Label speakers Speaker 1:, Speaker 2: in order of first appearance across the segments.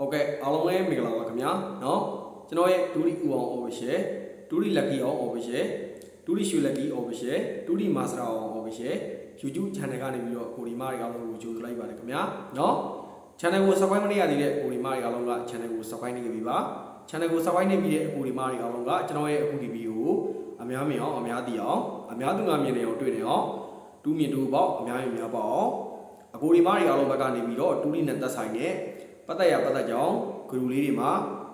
Speaker 1: ဟုတ်ကဲ့အားလုံးပဲမင်္ဂလာပါခင်ဗျာเนาะကျွန်တော်ရဲ့ဒူရီဦးအောင် official ဒူရီ lucky အောင် official ဒူရီရွှေ lucky official ဒူရီ master အောင် official YouTube channel ကနေပြီးတော့ကိုဒီမားတွေအားလုံးကိုကြိုဆိုလိုက်ပါတယ်ခင်ဗျာเนาะ channel ကို subscribe မလုပ်ရသေးတဲ့ကိုဒီမားတွေအားလုံးက channel ကို subscribe နေပြီပါ channel ကို subscribe နေပြီးတဲ့ကိုဒီမားတွေအားလုံးကကျွန်တော်ရဲ့အခုဒီဗီဒီယိုကိုအများမြင်အောင်အများသိအောင်အများသူငါမြင်နေအောင်တွေ့နေအောင်တူးမြင်တူပေါ့အများကြီးများပေါ့အောင်အကိုဒီမားတွေအားလုံးဘက်ကနေပြီးတော့တူးရီနဲ့သက်ဆိုင်တဲ့ ပတ်သက်ရပတ်သက်ကြောင်းဂရုလေးတွေမှာ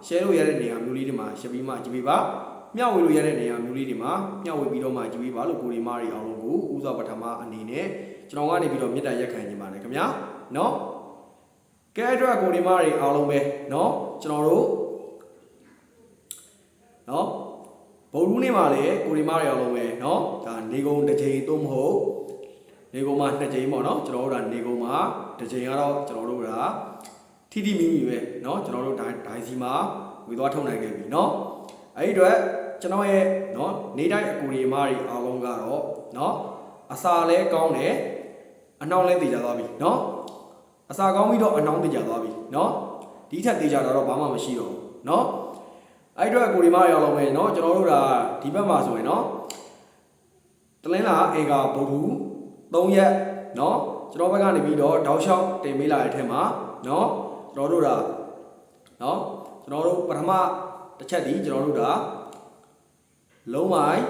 Speaker 1: share လို့ရတဲ့နေရာမျိုးလေးတွေမှာရှင်းပြီးမှကြည့်ပေးပါမျှဝေလို့ရတဲ့နေရာမျိုးလေးတွေမှာမျှဝေပြီးတော့မှကြည့်ပေးပါလို့ကိုရီမားတွေအားလုံးကိုဥစွာပထမအနေနဲ့ကျွန်တော်ကနေပြီးတော့မေတ္တာရက်ခံနေပါတယ်ခင်ဗျာเนาะကဲအဲ့တော့ကိုရီမားတွေအားလုံးပဲเนาะကျွန်တော်တို့เนาะဗုဒ္ဓနေ့မှာလည်းကိုရီမားတွေအားလုံးပဲเนาะဒါနေကုန်တစ်ချိန်သို့မဟုတ်နေကုန်မှာနှစ်ချိန်ပေါ့เนาะကျွန်တော်တို့ဒါနေကုန်မှာတစ်ချိန်ကတော့ကျွန်တော်တို့ဒါ ထိထိမိမိပဲเนาะကျွန်တော်တို့ဒိုင်ဒိုင်စီမှာဝေသွားထုတ်နိုင်ခဲ့ပြီเนาะအဲ့ဒီအတွက်ကျွန်တော်ရဲ့เนาะနေတိုင်းအကူရီမားတွေအားလုံးကတော့เนาะအစာလဲကောင်းတယ်အနှောင်းလဲတည်ကြသွားပြီเนาะအစာကောင်းပြီးတော့အနှောင်းတည်ကြသွားပြီเนาะဒီထက်တည်ကြတာတော့ဘာမှမရှိတော့ဘူးเนาะအဲ့ဒီအတွက်အကူရီမားတွေအားလုံးပဲเนาะကျွန်တော်တို့ဒါဒီဘက်မှာဆိုရင်เนาะတလင်းလာအေကာဗုဒ္ဓ3ရက်เนาะကျွန်တော်ဘက်ကနေပြီးတော့တောက်လျှောက်တင်ပေးလာတဲ့အထက်မှာเนาะ ကျွန်တော်တို့ဒါเนาะကျွန်တော်တို့ပထမတစ်ချက်ဒီကျွန်တော်တို့ဒါလုံးမိုင်း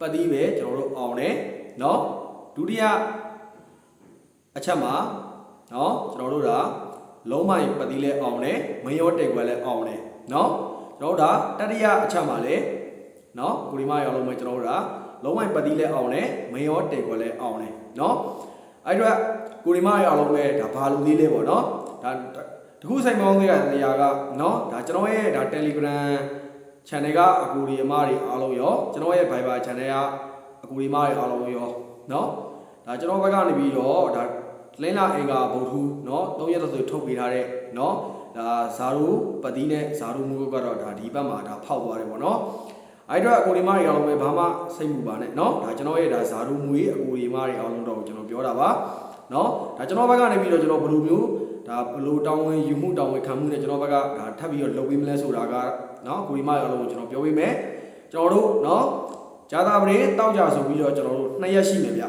Speaker 1: ပတ်သီးပဲကျွန်တော်တို့အောင်တယ်เนาะဒုတိယအချက်မှာเนาะကျွန်တော်တို့ဒါလုံးမိုင်းပတ်သီးလဲအောင်တယ်မရောတိတ်ခွဲလဲအောင်တယ်เนาะကျွန်တော်တို့ဒါတတိယအချက်မှာလဲเนาะကိုဒီမရောလုံးမဲ့ကျွန်တော်တို့ဒါလုံးမိုင်းပတ်သီးလဲအောင်တယ်မရောတိတ်ခွဲလဲအောင်တယ်เนาะအဲ့တော့ကိုဒီမရောလုံးမဲ့ဒါဘာလို့လေးလဲပေါ့เนาะဒါ တခုဆိုင်မောင်းသေးတဲ့နေရာကเนาะဒါကျွန်တော်ရဲ့ဒါ Telegram channel ကအကူဒီအမတွေအားလုံးရောကျွန်တော်ရဲ့ Viber channel ကအကူဒီအမတွေအားလုံးရောเนาะဒါကျွန်တော်ဘက်ကနေပြီးတော့ဒါလင်းလာအင်္ဂါဗုဒ္ဓเนาะ၃ရက်ဆိုထုတ်ပေးထားတဲ့เนาะဒါဇာရူပတိနဲ့ဇာရူမူကတော့ဒါဒီဘက်မှာဒါဖောက်သွားတယ်ပေါ့เนาะအဲ့တော့အကူဒီမတွေအားလုံးပဲဘာမှစိတ်မူပါနဲ့เนาะဒါကျွန်တော်ရဲ့ဒါဇာရူမူရဲ့အကူဒီမတွေအားလုံးတော့ကျွန်တော်ပြောတာပါเนาะဒါကျွန်တော်ဘက်ကနေပြီးတော့ကျွန်တော်ဘယ်လိုမျိုး ဒါဘလို့တောင်းဝင်ယူမှုတောင်းဝင်ခံမှုနဲ့ကျွန်တော်ဘက်ကဒါထပ်ပြီးတော့လုပ်ပေးမလဲဆိုတာကနော်ကိုရီမရောလုံးကိုကျွန်တော်ပြောပေးမယ်ကျွန်တော်တို့နော်ဂျာတာပရင်တောက်ကြဆိုပြီးတော့ကျွန်တော်တို့နှစ်ရက်ရှိမယ်ဗျ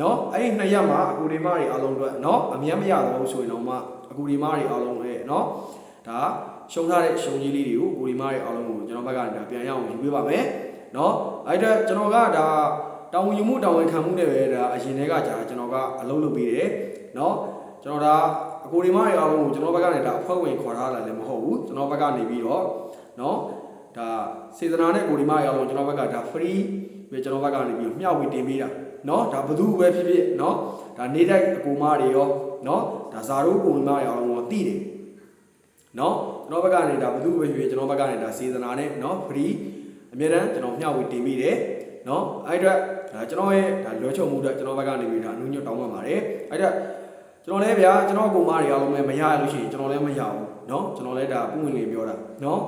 Speaker 1: နော်အဲ့ဒီနှစ်ရက်မှာအကူရီမတွေအားလုံးအတွက်နော်အမြန်မရတော့ဘူးဆိုရင်တော့မှအကူရီမတွေအားလုံးရဲ့နော်ဒါရှုံထားတဲ့ရှုံကြီးလေးတွေကိုအကူရီမတွေအားလုံးကိုကျွန်တော်ဘက်ကဒါပြန်ရအောင်ယူပေးပါမယ်နော်အဲ့ဒါကျွန်တော်ကဒါတောင်းယူမှုတောင်းဝန်ခံမှုတွေပဲဒါအရင်တည်းကကြာကျွန်တော်ကအလုပ်လုပ်ပေးတယ်နော်ကျွန်တော်ဒါ ကိုဒီမတွေအားလုံးကိုကျွန်တော်ဘက်ကနေဒါအဖွဲ့ဝင်ခေါ်ထားတာလည်းမဟုတ်ဘူးကျွန်တော်ဘက်ကနေပြီးတော့เนาะဒါစေတနာနဲ့ကိုဒီမတွေအားလုံးကျွန်တော်ဘက်ကဒါ free ပဲကျွန်တော်ဘက်ကနေပြီးမျှဝေတင်ပေးတာเนาะဒါဘသူပဲဖြစ်ဖြစ်เนาะဒါနေတိုက်အကိုမတွေရောเนาะဒါဇာရိုးကိုဒီမတွေအားလုံးကိုတည်တယ်เนาะကျွန်တော်ဘက်ကနေဒါဘသူပဲဖြစ်ဖြစ်ကျွန်တော်ဘက်ကနေဒါစေတနာနဲ့เนาะ free အမြဲတမ်းကျွန်တော်မျှဝေတင်ပေးတယ်เนาะအဲ့အတွက်ဒါကျွန်တော်ရဲ့ဒါလွှဲချုပ်မှုအတွက်ကျွန်တော်ဘက်ကနေပြီးဒါအနုညွတ်တောင်းပန်ပါတယ်အဲ့အတွက် ကျွန်တော်လည်းဗျာကျွန်တော်ကိုမတွေအားလုံးပဲမရရလို့ရှိရင်ကျွန်တော်လည်းမရဘူးเนาะကျွန်တော်လည်းဒါပုံဝင်လေးပြောတာเนาะ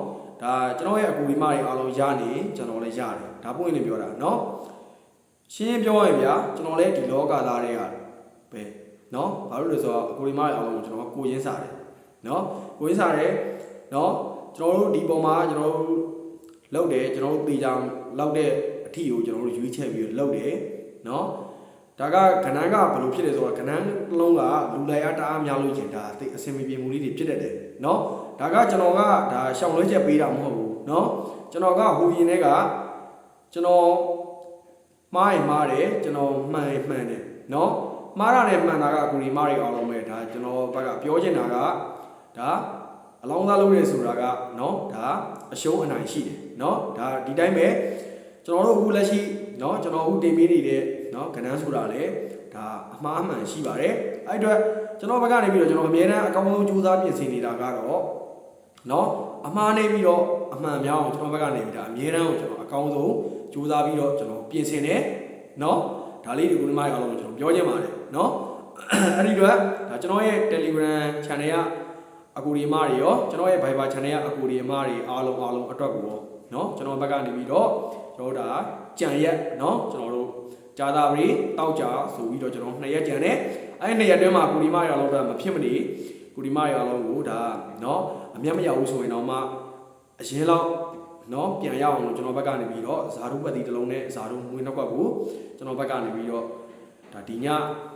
Speaker 1: ဒါကျွန်တော်ရဲ့အကူဒီမတွေအားလုံးရနေကျွန်တော်လည်းရတယ်ဒါပုံဝင်လေးပြောတာเนาะရှင်းရှင်းပြောရရင်ဗျာကျွန်တော်လည်းဒီလောကသားတွေကပဲเนาะဘာလို့လဲဆိုတော့အကူဒီမတွေအားလုံးကိုကျွန်တော်ကိုရင်းစားတယ်เนาะကိုရင်းစားတယ်เนาะကျွန်တော်တို့ဒီပုံမှာကျွန်တော်တို့လောက်တယ်ကျွန်တော်တို့တေချာလောက်တဲ့အထီကိုကျွန်တော်တို့ရွေးချက်ပြီးတော့လောက်တယ်เนาะ ဒါကကဏ္ဍကဘယ်လိုဖြစ်လဲဆိုတော့ကဏ္ဍလုံးကလူလိုက်အားတအားများလို့ကျင်ဒါအသိအစင်မပြေမှုလေးတွေဖြစ်တတ်တယ်เนาะဒါကကျွန်တော်ကဒါရှောင်လွှဲချက်ပေးတာမဟုတ်ဘူးเนาะကျွန်တော်ကဟိုရင်ထဲကကျွန်တော်မှားရင်မှားတယ်ကျွန်တော်မှန်ရင်မှန်တယ်เนาะမှားတာနဲ့မှန်တာကကိုရီမားတွေအောင်လုံးပဲဒါကျွန်တော်ဘက်ကပြောချင်တာကဒါအလောင်းသားလုပ်ရဲဆိုတာကเนาะဒါအရှုံးအနိုင်ရှိတယ်เนาะဒါဒီတိုင်းပဲ ကျွန်တော်တို့အခုလက်ရှိเนาะကျွန်တော်အခုတင်ပေးနေတဲ့ เนาะကဏ္ဍဆိုတာလေဒါအမှားအမှန်ရှိပါတယ်အဲ့အတွက်ကျွန်တော်ဘက်ကနေပြီးတော့ကျွန်တော်အမြဲတမ်းအကောင်းဆုံးကြိုးစားပြင်ဆင်နေတာကတော့เนาะအမှားနေပြီးတော့အမှန်များအောင်ကျွန်တော်ဘက်ကနေပြီးဒါအမြဲတမ်းကိုကျွန်တော်အကောင်းဆုံးကြိုးစားပြီးတော့ကျွန်တော်ပြင်ဆင်တယ်เนาะဒါလေးဒီကုလမိုင်းအားလုံးကိုကျွန်တော်ပြောချင်ပါတယ်เนาะအဲ့ဒီအတွက်ဒါကျွန်တော်ရဲ့ Telegram channel ကအကူဒီမတွေရောကျွန်တော်ရဲ့ Viber channel ကအကူဒီမတွေအားလုံးအားလုံးအတွက်ကိုရော เนาะကျွန်တော်ဘက်ကနေပြီးတော့ကျွန်တော်တို့ဒါကြံရက်เนาะကျွန်တော်တို့ ဂျာတာပရီတောက်ကြဆိုပြီးတော့ကျွန်တော်နှစ်ရက်ကြံတယ်အဲ့ဒီနှစ်ရက်တွင်းမှာကိုဒီမရလောက်တော့မဖြစ်မနေ ကိုဒီမတွေအားလုံးကိုဒါเนาะအမျက်မရောက်ဘူးဆိုရင်တော့မှအရင်လောက်เนาะပြန်ရအောင်လို့ကျွန်တော်ဘက်ကနေပြီးတော့ဇာတုပတ်တီတစ်လုံးနဲ့ဇာတုမွေးနှောက်ကပ်ကိုကျွန်တော်ဘက်ကနေပြီးတော့ဒါဒီည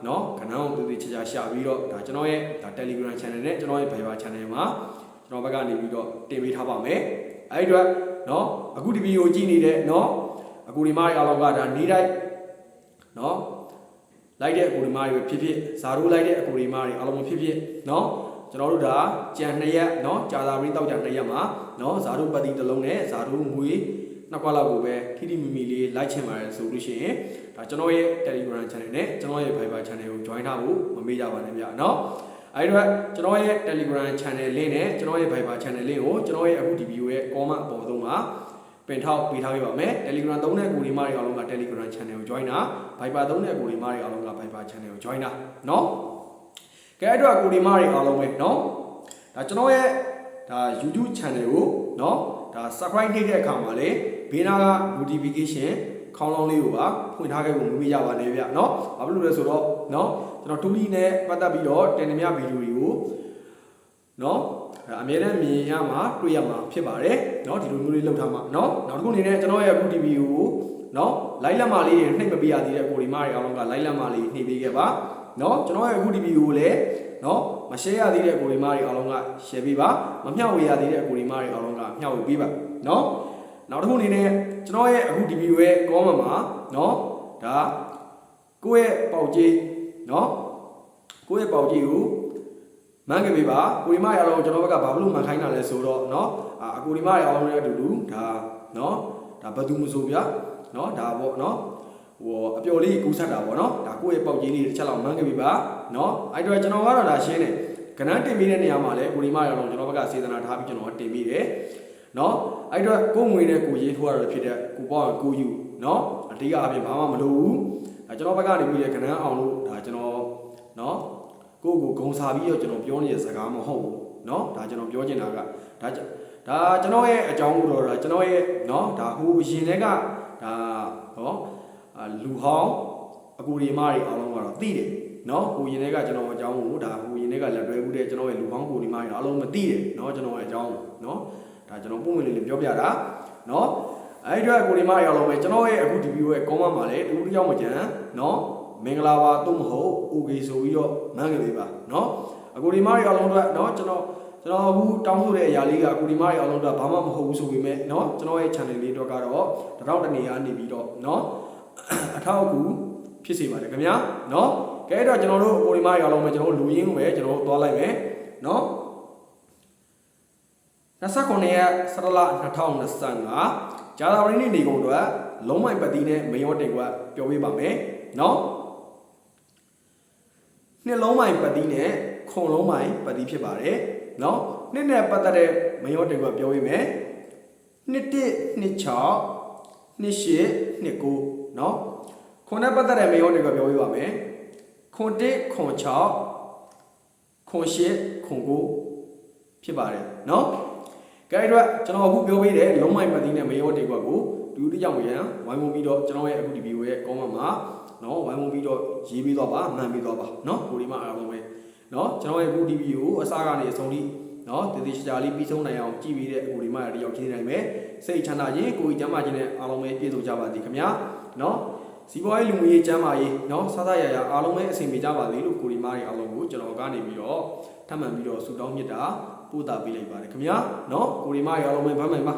Speaker 1: เนาะခဏအောင်တူတူချာချာရှာပြီးတော့ဒါကျွန်တော်ရဲ့ဒါ Telegram channel နဲ့ကျွန်တော်ရဲ့ Viber channel မှာကျွန်တော်ဘက်ကနေပြီးတော့တင်ပေးထားပါမယ်အဲ့ဒီတော့ နော်အခုဒီဗီဒီယိုကြည့်နေတဲ့နော်အကူဒီမားတွေအားလုံးကဒါနေတိုင်းနော်လိုက်တဲ့အကူဒီမားတွေဖြစ်ဖြစ်ဇာရိုးလိုက်တဲ့အကူဒီမားတွေအားလုံးဖြစ်ဖြစ်နော်ကျွန်တော်တို့ဒါကြံနှစ်ရက်နော်ကြာသာပရင်းတောက်ကြနှစ်ရက်မှာနော်ဇာရိုးပတိတစ်လုံးနဲ့ဇာရိုးမွေနှစ်ခွက်လောက်ကိုပဲခီတီမီမီလေးလိုက်ချင်ပါတယ်ဆိုလို့ရှိရင်ဒါကျွန်တော်ရဲ့ Telegram channel နဲ့ကျွန်တော်ရဲ့ Viber channel ကို join ထားဖို့မမေ့ကြပါနဲ့ဗျာနော် အဲဒီတော့ကျွန်တော်ရဲ့ Telegram channel link နဲ့ကျွန်တော်ရဲ့ Viber channel link ကိုကျွန်တော်ရဲ့အခုဒီ video ရဲ့ comment အပေါ်ဆုံးမှာပင်ထောက်ပေးထားပေးပါမယ် Telegram သုံးတဲ့ကိုဒီမားတွေအားလုံးက Telegram channel ကို join တာ Viber သုံးတဲ့ကိုဒီမားတွေအားလုံးက Viber channel ကို join တာเนาะကဲအဲ့တော့ကိုဒီမားတွေအားလုံးပဲเนาะဒါကျွန်တော်ရဲ့ဒါ YouTube channel ကိုเนาะဒါ subscribe လုပ်တဲ့အခါမှာလေဘေးနားက notification ခေါင်းလောင်းလေးကိုပါဖွင့်ထားခဲ့ဖို့မမေ့ရပါနဲ့ဗျเนาะဘာဖြစ်လို့လဲဆိုတော့เนาะကျွန်တော် 2D နဲ့ပတ်သက်ပြီးတော့တင်နေမြဗီဒီယိုတွေကိုเนาะအမြဲတမ်းမြင်ရမှာတွေ့ရမှာဖြစ်ပါတယ်เนาะဒီလိုမျိုးလေးလုပ်ထားမှာเนาะနောက်တစ်ခုအနေနဲ့ကျွန်တော်ရဲ့အခုဒီဗီဒီယိုကိုเนาะလိုက်လက်မလေးတွေနှိပ်မပေးရသေးတဲ့ကိုဒီမတွေအားလုံးကလိုက်လက်မလေးနှိပ်ပေးခဲ့ပါเนาะကျွန်တော်ရဲ့အခုဒီဗီဒီယိုကိုလည်းเနာะမ share ရသေးတဲ့ကိုဒီမတွေအားလုံးက share ပေးပါမမျှဝေရသေးတဲ့ကိုဒီမတွေအားလုံးကမျှဝေပေးပါเนาะ နောက်တစ်ခုအနေနဲ့ကျွန်တော်ရဲ့အခုဒီဗီဒီယိုရဲ့ comment မှာเนาะဒါကိုယ့်ရဲ့ပေါက်ကြီးเนาะကိုယ့်ရဲ့ပေါက်ကြီးကိုမှန်းခဲ့ပေးပါကိုဒီမတွေအားလုံးကျွန်တော်ဘက်ကဘာလို့မှန်ခိုင်းတာလဲဆိုတော့เนาะအာအကိုဒီမတွေအားလုံးနဲ့အတူတူဒါเนาะဒါဘယ်သူမဆိုဗျာเนาะဒါပေါ့เนาะဟိုအပျော်လေးကူးဆက်တာပေါ့နော်ဒါကိုယ့်ရဲ့ပေါက်ကြီးလေးတစ်ချက်လောက်မှန်းခဲ့ပြီပါနော်အဲ့တော့ကျွန်တော်ကတော့ဒါရှင်းတယ်ကဏ္ဍတင်ပြီးတဲ့နေရာမှာလည်းကိုဒီမရအောင်ကျွန်တော်ဘက်ကစေတနာထားပြီးကျွန်တော်တင်ပြီးတယ် နော်အဲ့တော့ကိုယ်ငွေနဲ့ကိုရေးထိုးရတာဖြစ်တဲ့ကိုပေါ့ကိုယူနော်အတိအအပြင်ဘာမှမလုပ်ဘူးအဲကျွန်တော်ဘက်ကနေပြီးတဲ့ကဏ္ဍအောင်လို့ဒါကျွန်တော်နော်ကိုယ့်ကိုဂုံစားပြီးတော့ကျွန်တော်ပြောနေတဲ့စကားမဟုတ်ဘူးနော်ဒါကျွန်တော်ပြောချင်တာကဒါဒါကျွန်တော်ရဲ့အကြောင်းကိုတော့ဒါကျွန်တော်ရဲ့နော်ဒါဟိုရင်တွေကဒါဟောအာလူဟောင်းအကူရီမတွေအားလုံးကတော့သိတယ်နော်ဟိုရင်တွေကကျွန်တော်အကြောင်းကိုဒါဟိုရင်တွေကလက်တွဲမှုတဲ့ကျွန်တော်ရဲ့လူဟောင်းကိုရီမတွေအားလုံးမသိတယ်နော်ကျွန်တော်ရဲ့အကြောင်းနော် ဒါကျွန်တော်ပုံမှန်လေးလေးပြောပြတာနော်အဲ့ဒီတော့ကိုရီမတွေအားလုံးပဲကျွန်တော်ရဲ့အခုဒီဗီဒီယိုရဲ့ comment မှာလည်းတူတူကြောင့်မကြံနော်မင်္ဂလာပါသို့မဟုတ် okay ဆိုပြီးတော့မှန်းကြပေးပါနော်အကူရီမတွေအားလုံးတော့နော်ကျွန်တော်ကျွန်တော်အခုတောင်းဆိုတဲ့အရာလေးကအကူဒီမတွေအားလုံးတော့ဘာမှမဟုတ်ဘူးဆိုပေမဲ့เนาะကျွန်တော်ရဲ့ channel လေးတော့ကတော့တရောင်းတနေရနေပြီးတော့เนาะ အထောက်အကူဖြစ်စေပါတယ်ခင်ဗျာเนาะကဲအဲ့တော့ကျွန်တော်တို့ကိုရီမားရအောင်ပဲကျွန်တော်တို့လူရင်းကိုပဲကျွန်တော်တို့သွားလိုက်မယ်เนาะ 29ရက်စတလ2025ဂျာတာဝရင်းနေ့နေကုန်တော့လုံးမိုက်ပတိနဲ့မယောတင်ကပြောပြပါမယ်နော်နှစ်လုံးမိုင်ပတိနဲ့ခုံလုံးမိုင်ပတိဖြစ်ပါတယ်နော်နှစ်နဲ့ပတ်သက်တဲ့မယောတင်ကပြောပြမယ်နှစ်1နှစ်6နှစ်8နှစ်9နော်ခုံနဲ့ပတ်သက်တဲ့မယောတင်ကပြောပြပါမယ်ခွန်1ခွန်6ခွန်8ခွန်9ဖြစ်ပါတယ်နော် นาะကြိုက်တော့ကျွန်တော်အခုပြောပေးတဲ့လုံးမိုင်ပတ်သီးနဲ့မေယောတွေကွက်ကိုဒူးတိကြောင်ရန်ဝိုင်းဝန်းပြီးတော့ကျွန်တော်ရဲ့အခုဒီဗီဒီယိုရဲ့ comment မှာเนาะဝိုင်းဝန်းပြီးတော့ရေးပြီးတော့ပါမှန်ပြီးတော့ပါเนาะကိုဒီမှာအားလုံးပဲเนาะကျွန်တော်ရဲ့အခုဒီဗီဒီယိုကိုအစားကနေအဆုံးထိเนาะတည်တည်ချာချာလေးပြီးဆုံးနိုင်အောင်ကြည့်ပြီးတဲ့အခုဒီမှာတယောက်ချင်းနိုင်မယ်စိတ်ချမ်းသာခြင်းကိုယ်ကြီးကျမ်းမာခြင်းနဲ့အားလုံးပဲပြည့်စုံကြပါစေခင်ဗျာเนาะစီးပွားရေးလူမှုရေးကျန်းမာရေးเนาะစားစားရရအားလုံးပဲအဆင်ပြေကြပါစေလို့ကိုဒီမားတွေအားလုံးကိုကျွန်တော်ကနေပြီးတော့ထပ်မံပြီးတော့ဆုတောင်းမြတ်တာ ပို့တာပေးလိုက်ပါတယ်ခင်ဗျာနော်ကိုရီမရောင်းလုံးမဲဘမ်းမဲပါ